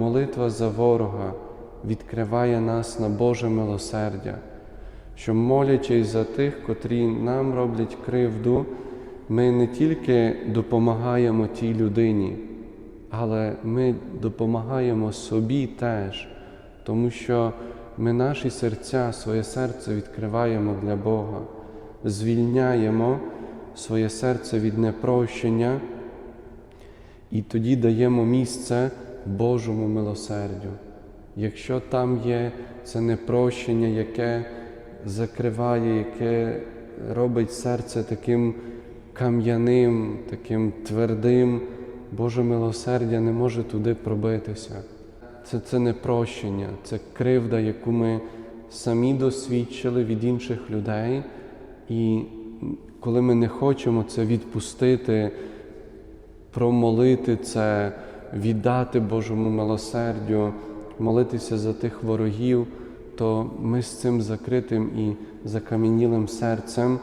Молитва за ворога відкриває нас на Боже милосердя, що молячись за тих, котрі нам роблять кривду, ми не тільки допомагаємо тій людині, але ми допомагаємо собі теж, тому що ми наші серця, своє серце відкриваємо для Бога, звільняємо своє серце від непрощення і тоді даємо місце Божому милосердю. Якщо там є це непрощення, яке закриває, яке робить серце таким кам'яним, таким твердим, Боже милосердя не може туди пробитися. Це, це непрощення, це кривда, яку ми самі досвідчили від інших людей. І коли ми не хочемо це відпустити, промолити це, віддати Божому милосердю, молитися за тих ворогів, то ми з цим закритим і закам'янілим серцем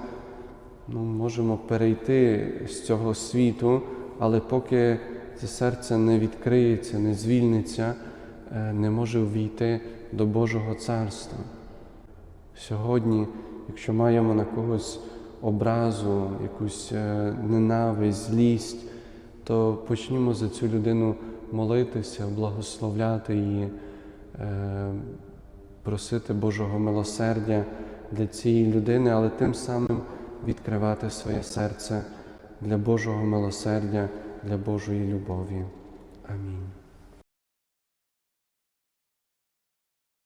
ну, можемо перейти з цього світу, але поки це серце не відкриється, не звільниться, е, не може ввійти до Божого царства. Сьогодні, якщо маємо на когось образу, якусь е, ненависть, злість, то почнімо за цю людину молитися, благословляти її, е, просити Божого милосердя для цієї людини, але тим самим відкривати своє серце для Божого милосердя, для Божої любові. Амінь.